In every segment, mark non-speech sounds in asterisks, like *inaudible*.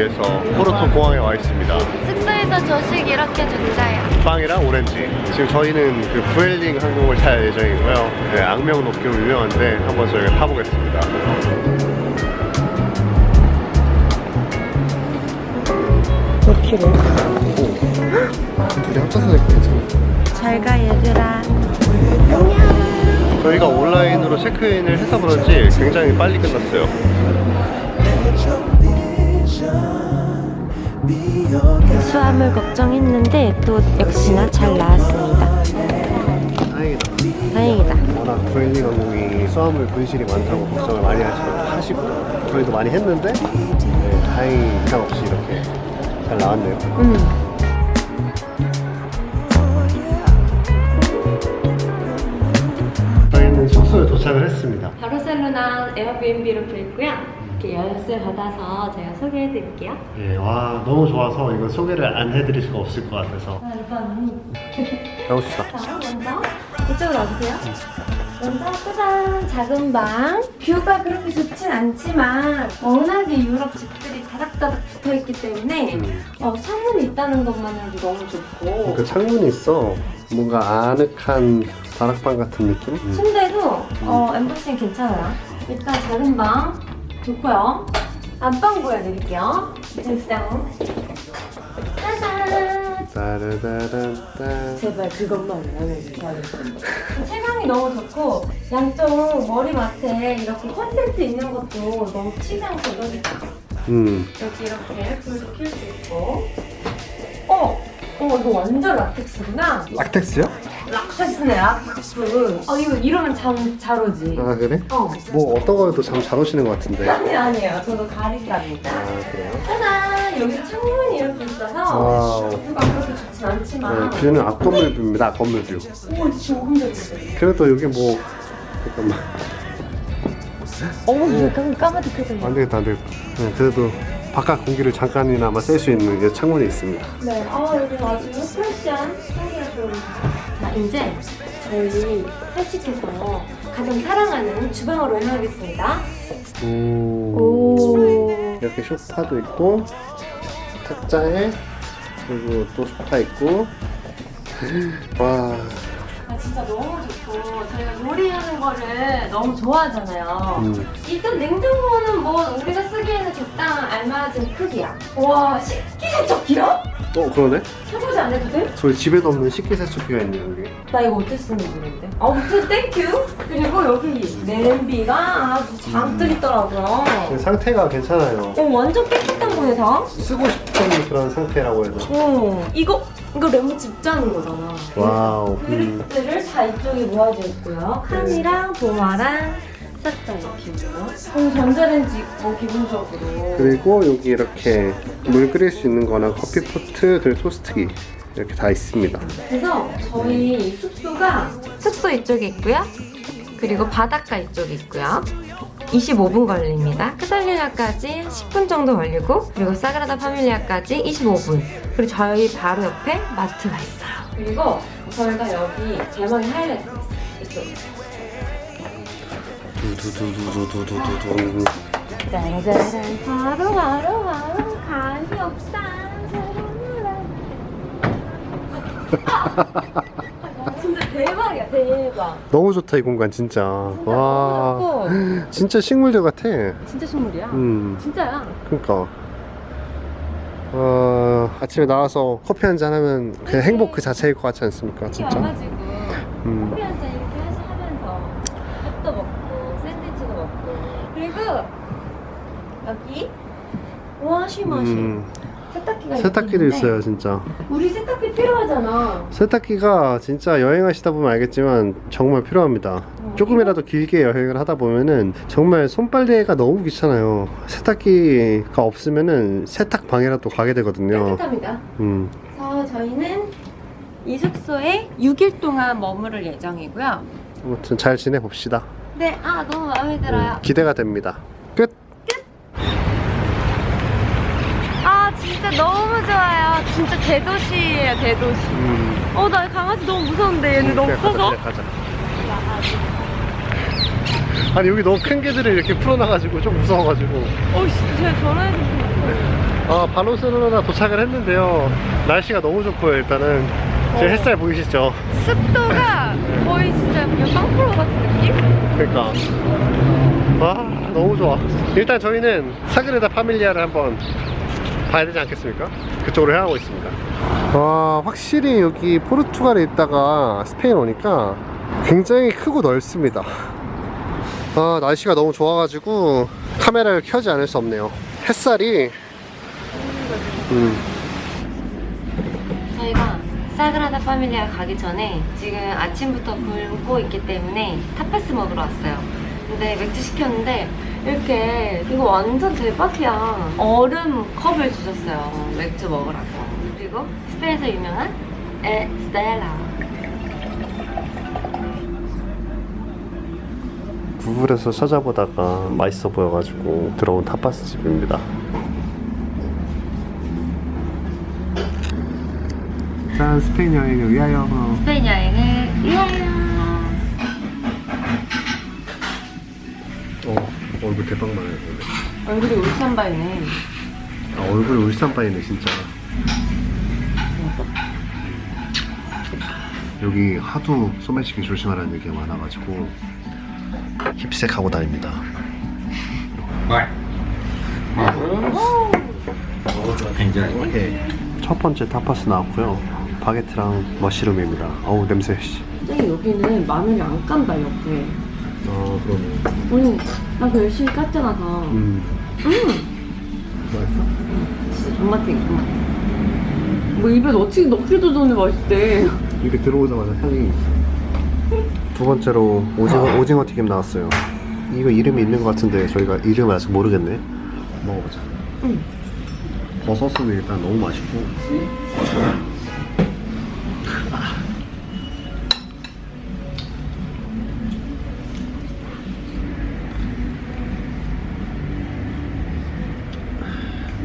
위해서 포르토 공항에 와 있습니다. 숙소에서 조식 이렇게 줬어요. 빵이랑 오렌지. 지금 저희는 그 부엘링 항공을 탈 예정이고요. 네, 악명 높기로 유명한데 한번 저희가 타보겠습니다. 몇 킬로? 둘이 합쳐서 괜찮아. 잘가 얘들아. 저희가 온라인으로 체크인을 해서 그런지 굉장히 빨리 끝났어요. 수화물 걱정했는데 또 역시나 잘 나왔습니다. 다행이다. 다행이다. 워낙 부엘링 항공이 수화물 분실이 많다고 걱정을 많이 하시고, 하시고 저희도 많이 했는데 네, 다행히 이상 없이 이렇게 잘 나왔네요. 음. 저희는 숙소에 도착을 했습니다. 바르셀로나 에어비앤비로 구했고요. 이렇게 열쇠 받아서 제가 소개해 드릴게요. 예, 와 너무 좋아서 이거 소개를 안 해드릴 수가 없을 것 같아서 아, 이번 가봅시다. *laughs* 자, 먼저 이쪽으로 와주세요. 먼저 짜잔 작은 방. 뷰가 그렇게 좋진 않지만 워낙에 유럽 집들이 다닥다닥 붙어있기 때문에 음. 어, 창문이 있다는 것만으로도 너무 좋고 그 창문이 있어 뭔가 아늑한 다락방 같은 느낌? 음. 침대도 어, 엠보싱 괜찮아요. 일단 작은 방 좋고요. 안방 보여드릴게요. 일상 짜잔 따르다란따 제발 그것만 안 해주세요. 체감이 너무 좋고 양쪽 머리맡에 이렇게 콘센트 있는 것도 너무 치지 않고 너무 음. 여기 이렇게 불도 켤 수 있고 어! 어 이거 완전 라텍스구나 락텍스요? 락텍스네 락텍스 어 이거 이러면 잠 잘 오지. 아 그래? 어. 뭐 어떤 거에도 참잘 오시는 것 같은데? 아 아니 아니에요. 저도 가리갑니다. 그래요? 짜잔! 여기 창문이 이렇게 있어서 와우. 뷰가 그렇게 좋진 않지만 네, 뷰는 앞 건물 뷰입니다. 건물 뷰. 오 진짜 흔들리네 그래도 여기 뭐 잠깐만. 어머 이거 까마득해졌네 안 되겠다 안 되겠다. 네, 그래도 바깥 공기를 잠깐이나마 쐴 수 있는 이 창문이 있습니다. 네, 아 여기 아주 프레시한 향기가 좀. 자 이제 저희 회식해서 가장 사랑하는 주방으로 향하겠습니다. 오. 오. 이렇게 소파도 있고 탁자에 그리고 또 소파 있고 *laughs* 와 아 진짜 너무 좋고 저희가 요리하는 거를 너무 좋아하잖아요. 음. 일단 냉장고는 뭐 우리가 쓰기에는 적당 알맞은 크기야. 와 식기세척기야? 어 그러네 해보지 안 해도 돼? 저희 집에도 없는 식기세척기가 있네요 여기 나 이거 어떻게 쓰는 모르는데. 아무튼 땡큐. 그리고 여기 냄비가 아주 잔뜩 있더라고요. 지금 상태가 괜찮아요 어 완전 깨끗한 거네 다. 쓰고 싶은 그런 상태라고 해서 어 이거 이거 레몬 집 짜는 거잖아. 와우 음. 그릇들을 다 이쪽에 모아져 있고요. 칸이랑 도마랑 싹다 이렇게 있고요. 어, 전자레인지 있고 기본적으로. 그리고 여기 이렇게 물 끓일 수 있는 거나 커피 포트 그리고 토스트기 이렇게 다 있습니다 그래서 저희 숙소가 숙소 이쪽에 있고요. 그리고 바닷가 이쪽에 있고요. 25분 걸립니다. 크살리아까지 10분 정도 걸리고 그리고 사그라다 파밀리아까지 25분. 그리고 저희 바로 옆에 마트가 있어요. 그리고 저희가 여기 대망의 하이라이트가 있어요. 이쪽. 두두두두두두두두 짜라짜란 바로 바로 바로 가시옥산 진짜 대박이야 대박 너무 좋다 이 공간 진짜 와 진짜 식물들 같아 진짜 식물이야 음 진짜야 그러니까 어, 아침에 나와서 커피 한 잔 하면 그냥 행복 그 자체일 것 같지 않습니까 이렇게 진짜 와가지고 음. 커피 한잔 이렇게 하시- 하면서 밥도 먹고 샌드위치도 먹고 그리고 여기 음, 세탁기가 세탁기도 있는데 있어요 진짜. 우리 세탁기 필요하잖아. 세탁기가 진짜 여행하시다 보면 알겠지만 정말 필요합니다. 조금이라도 길게 여행을 하다 보면은 정말 손빨래가 너무 귀찮아요. 세탁기가 없으면은 세탁방이라도 가게 되거든요. 깨끗합니다. 음. 그래서 저희는 이 숙소에 6일 동안 머무를 예정이고요. 아무튼 잘 지내봅시다. 네, 아 너무 마음에 들어요. 음, 기대가 됩니다 진짜 너무 좋아요. 진짜 대도시예요, 대도시. 음. 어, 나 강아지 너무 무서운데 얘는 너무 그래, 가자, 커서. 그래, 가자. 아니 여기 너무 큰 개들을 이렇게 풀어놔가지고 좀 무서워가지고 어, 진짜 전화해주세요. 아 바르셀로나 도착을 했는데요 날씨가 너무 좋고요 일단은 제 어. 햇살 보이시죠? 습도가 *laughs* 거의 진짜 그냥 빵프로 같은 느낌? 그러니까 와 너무 좋아 일단 저희는 사그레다 파밀리아를 한번 봐야 되지 않겠습니까? 그쪽으로 향하고 있습니다. 와 확실히 여기 포르투갈에 있다가 스페인 오니까 굉장히 크고 넓습니다. 아 날씨가 너무 좋아가지고 카메라를 켜지 않을 수 없네요. 햇살이. 음, 저희가 사그라다 파밀리아 가기 전에 지금 아침부터 굶고 있기 때문에 타파스 먹으러 왔어요. 근데 맥주 시켰는데 이렇게 이거 완전 대박이야. 얼음 컵을 주셨어요. 맥주 먹으라고. 그리고 스페인에서 유명한 에스텔라. 구글에서 찾아보다가 맛있어 보여가지고 들어온 타파스 집입니다. 짠 스페인 여행을 위하여 스페인 여행을 위하여. 어 얼굴 대박 많아요 근데. 얼굴이 울산바이네. 아 얼굴 울산바이네 진짜 여기 하도 소매치기 조심하라는 얘기가 많아가지고 힙색 하고 다닙니다 네. 첫 번째 타파스 나왔고요 바게트랑 머시룸입니다 어우 냄새 씨. 근데 여기는 마늘이 안 깐다 옆에. 아 그러네 오늘 나그 열심히 깠잖아 다. 음 음. 맛있어? 진짜 존맛해 존맛해. 뭐 입에 넣지 넣기도 전에 맛있대. 이렇게 들어오자마자 향이 두 번째로 오징어, 오징어 튀김 나왔어요 이거 이름이 있는 것 같은데 저희가 이름을 아직 모르겠네 먹어보자 응. 버섯은 일단 너무 맛있고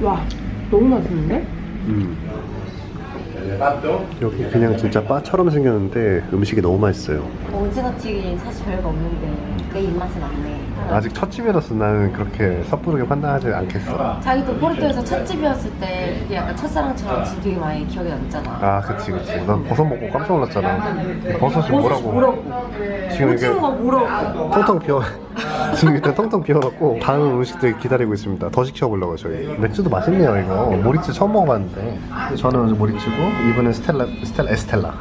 와 너무 맛있는데? 음. 여기 그냥 진짜 바처럼 생겼는데 음식이 너무 맛있어요 오징어 튀김 사실 별거 없는데 내 입맛에 맞네. 아직 첫 집이라서 나는 그렇게 섣부르게 판단하지 않겠어. 자기도 포르투에서 첫 집이었을 때 그게 약간 첫사랑처럼 지금 되게 많이 기억에 남잖아. 아 그치 그치. 난 버섯 먹고 깜짝 놀랐잖아. 버섯이 뭐라고? 뭐라고? 지금 이게 오징어가 뭐라고? 텅텅 비워 *laughs* 지금 일단 텅텅 비워놓고 다음 음식들 기다리고 있습니다. 더 시켜보려고 저희. 맥주도 맛있네요 이거. 모리츠 처음 먹어봤는데. 저는 모리츠고 이번엔 스텔라 스텔 에스텔라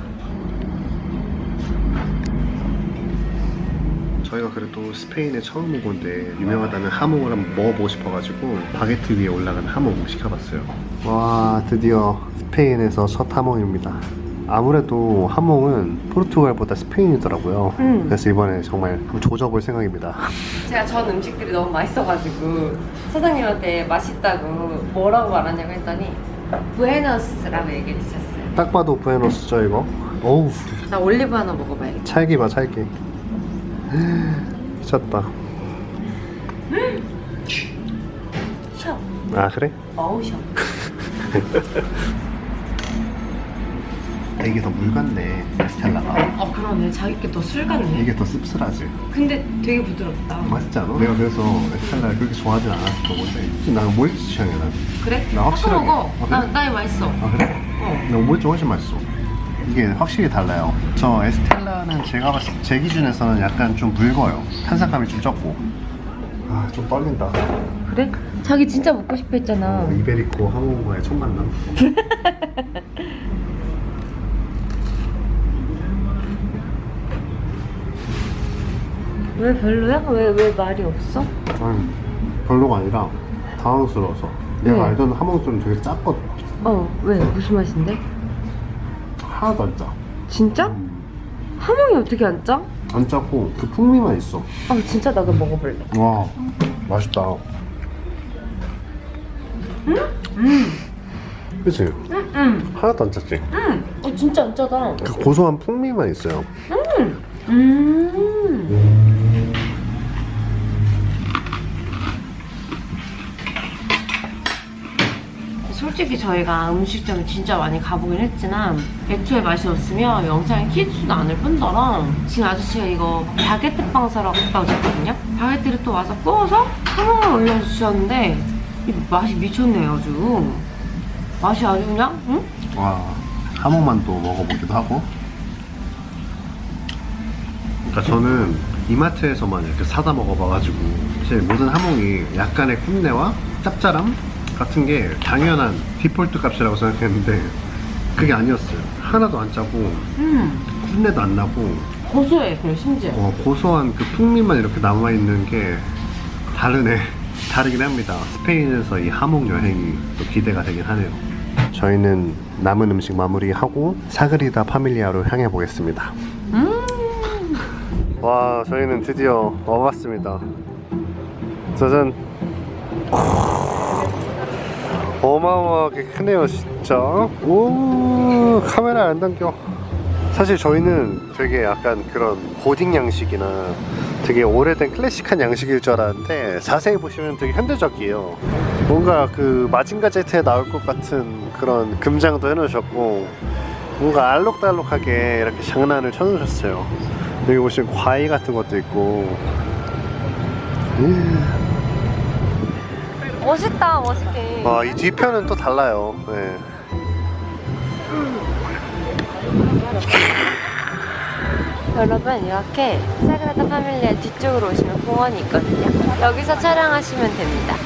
그래도 스페인에 처음 온 건데 유명하다는 하몽을 한번 먹어보고 싶어가지고 바게트 위에 올라간 하몽 시켜봤어요. 와 드디어 스페인에서 첫 하몽입니다. 아무래도 하몽은 포르투갈보다 스페인이더라고요. 음. 그래서 이번에 정말 한번 조져볼 생각입니다. *laughs* 제가 전 음식들이 너무 맛있어가지고 사장님한테 맛있다고 뭐라고 말하냐고 했더니 부에노스라고 얘기해 주셨어요. 딱 봐도 부에노스죠 이거? 어우. 나 올리브 하나 먹어봐야겠다. 찰기 봐 찰기 미쳤다 셔. 아 그래? 어우 셔. 이게 더 물 같네 에스텔라가 아 그러네. 자기 게더술 같네. 이게 더 씁쓸하지 근데 되게 부드럽다. 맛있지 않아? 내가 그래서 에스텔라를 그렇게 좋아하진 않았던 건데 나는 모리츠 취향이야 난. 그래? 나 확실하게. 먹어. 아, 나, 그래? 나 이거 맛있어. 아 그래? 어. 나 모리츠 훨씬 맛있어 이게 확실히 달라요 저 에스텔라 는 제가 봤을 때 제 기준에서는 약간 좀 묽어요 탄산감이 좀 적고 아 좀 떨린다 그래? 자기 진짜 먹고 싶어 했잖아. 이베리코 항공과의 첫 만남 *laughs* 왜 별로야? 왜, 왜 말이 없어? 아니 별로가 아니라 당황스러워서 내가 왜? 알던 하몽들은 되게 짰거든 어, 왜? 무슨 맛인데? 하나도 안 짜. 진짜? 하몽이 어떻게 안 짜? 안 짜고 그 풍미만 있어 아, 진짜 나도 먹어볼래. 와 맛있다 음, 그치? 응, 응, 하나도 안 짰지? 응. 어, 진짜 안 짜다. 그 고소한 풍미만 있어요 음. 솔직히 저희가 음식점을 진짜 많이 가보긴 했지만 애초에 맛이 없으면 영상에 키지도 않을 뿐더러 지금 아저씨가 이거 바게트 빵 사러 갔다 오셨거든요? 바게트를 또 와서 구워서 하몽을 올려주셨는데 이 맛이 미쳤네요 아주 맛이 아주 그냥 응? 와 하몽만 또 먹어보기도 하고 그러니까 저는 이마트에서만 이렇게 사다 먹어봐가지고 사실 모든 하몽이 약간의 쿰내와 짭짤함 같은 게 당연한 디폴트 값이라고 생각했는데 그게 아니었어요 하나도 안 짜고 음 쿰내도 안 나고 고소해 그리고 심지어 어, 고소한 그 풍미만 이렇게 남아 있는 게 다르네. *laughs* 다르긴 합니다. 스페인에서 이 하몽 여행이 또 기대가 되긴 하네요. 저희는 남은 음식 마무리하고 사그리다 파밀리아로 향해 보겠습니다. 와, 저희는 드디어 와봤습니다. 짜잔. 어마어마하게 크네요, 진짜. 오, 카메라 안 당겨. 사실 저희는 되게 약간 그런 고딩 양식이나 되게 오래된 클래식한 양식일 줄 알았는데 자세히 보시면 되게 현대적이에요. 뭔가 그 마징가 제트에 나올 것 같은 그런 금장도 해놓으셨고 뭔가 알록달록하게 이렇게 장난을 쳐놓으셨어요. 여기 보시면 과일 같은 것도 있고 멋있다 멋있게 아, 이 뒤편은 또 달라요. 네. 여러분 이렇게 사그라다 파밀리아 뒤쪽으로 오시면 공원이 있거든요. 여기서 촬영하시면 됩니다.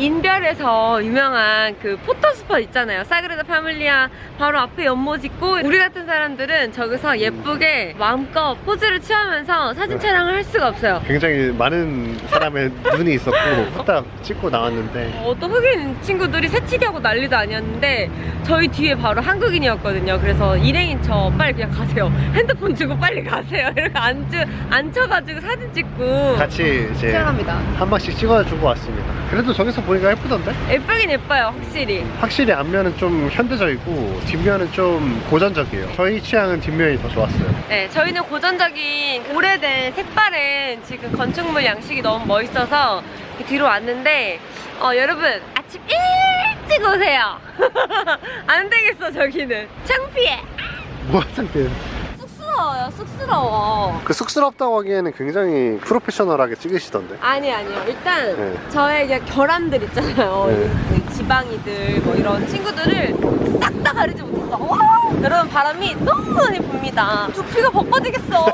인별에서 유명한 그 포토스팟 있잖아요. 사그라다 파밀리아 바로 앞에 연못 있고 우리 같은 사람들은 저기서 예쁘게 마음껏 포즈를 취하면서 사진 촬영을 할 수가 없어요. 굉장히 많은 사람의 눈이 있었고 *laughs* 후딱 찍고 나왔는데 어떤 흑인 친구들이 새치기 하고 난리도 아니었는데 저희 뒤에 바로 한국인이었거든요. 그래서 일행인 저 빨리 그냥 가세요. 핸드폰 주고 빨리 가세요. *laughs* 이렇게 앉, 앉혀가지고 사진 찍고 같이 이제 촬영합니다. 한 방씩 찍어주고 왔습니다. 그래도 저기서 보니까 예쁘던데? 예쁘긴 예뻐요, 확실히. 확실히 앞면은 좀 현대적이고 뒷면은 좀 고전적이에요. 저희 취향은 뒷면이 더 좋았어요. 네, 저희는 고전적인 오래된 색바른 지금 건축물 양식이 너무 멋있어서 뒤로 왔는데 어, 여러분 아침 일찍 오세요. *laughs* 안 되겠어 저기는 창피해. 뭐 상태예요? 쑥스러워요, 쑥스러워. 그 쑥스럽다고 하기에는 굉장히 프로페셔널하게 찍으시던데. 아니 아니요. 일단 네. 저의 이제 결함들 있잖아요. 네. 이 지방이들 뭐 이런 친구들을 싹 다 가리지 못했어. 와! 여러분 바람이 너무 많이 붑니다. 두피가 벗겨지겠어.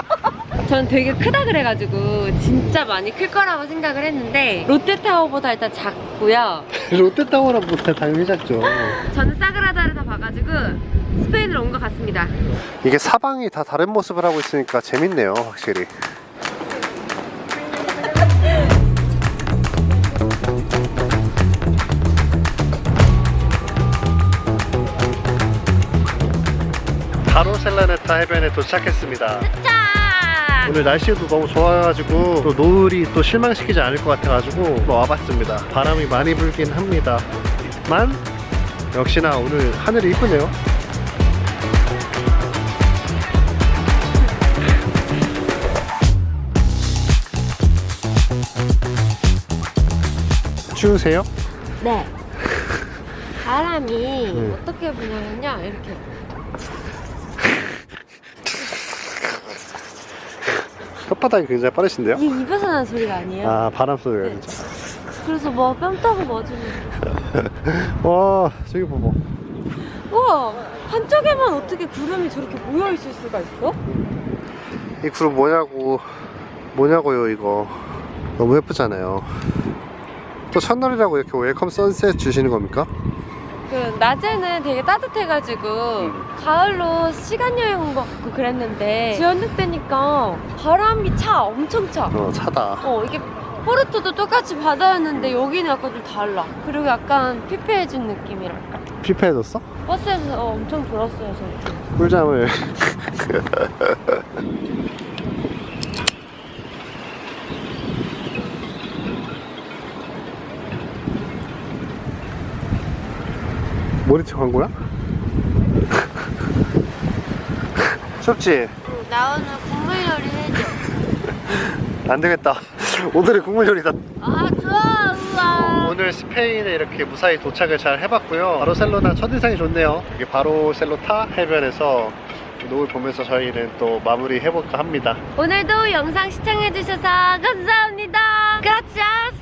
*laughs* 전 되게 크다 그래가지고 진짜 많이 클 거라고 생각을 했는데 롯데타워보다 일단 작고요. 롯데타워라보다 당연히 작죠. 저는 사그라다를 다 봐가지고 스페인으로 온 것 같습니다. 이게 사방이 다 다른 모습을 하고 있으니까 재밌네요, 확실히. 바로셀라네타 해변에 도착했습니다. 자! 오늘 날씨도 너무 좋아가지고 또 노을이 또 실망시키지 않을 것 같아가지고 또 와봤습니다. 바람이 많이 불긴 합니다. 만 역시나 오늘 하늘이 이쁘네요. 추우세요? 네. *laughs* 바람이 네. 어떻게 부냐면요. 이렇게 혓바닥이 굉장히 빠르신데요? 이게 입에서 나는 소리가 아니에요. 아 바람 소리가 네. 진짜. 그래서 뭐 뺨 따고 맞으면 와 저기 봐봐. 우와 한쪽에만 어떻게 구름이 저렇게 모여 있을 수가 있어? 이 구름 뭐냐고 뭐냐고요 이거 너무 예쁘잖아요. 또 첫날이라고 이렇게 웰컴 선셋 주시는 겁니까? 그 낮에는 되게 따뜻해가지고 가을로 시간 여행 온 것 같고 그랬는데 저녁 때니까 바람이 차 엄청 차. 어 차다. 어 이게 포르투도 똑같이 바다였는데 여기는 약간 좀 달라. 그리고 약간 피폐해진 느낌이랄까. 피폐해졌어? 버스에서 어, 엄청 졸았어요 저는. 꿀잠을. *laughs* 머리채 간 거야? 춥지? 나 오늘 국물 요리 해줘. 안 되겠다. 오늘의 국물 요리다. 아 좋아 좋아. 오늘 스페인에 이렇게 무사히 도착을 잘 해봤고요. 바르셀로나 첫인상이 좋네요. 여기 바로셀로타 해변에서 노을 보면서 저희는 또 마무리 해볼까 합니다. 오늘도 영상 시청해주셔서 감사합니다. 그라치아스.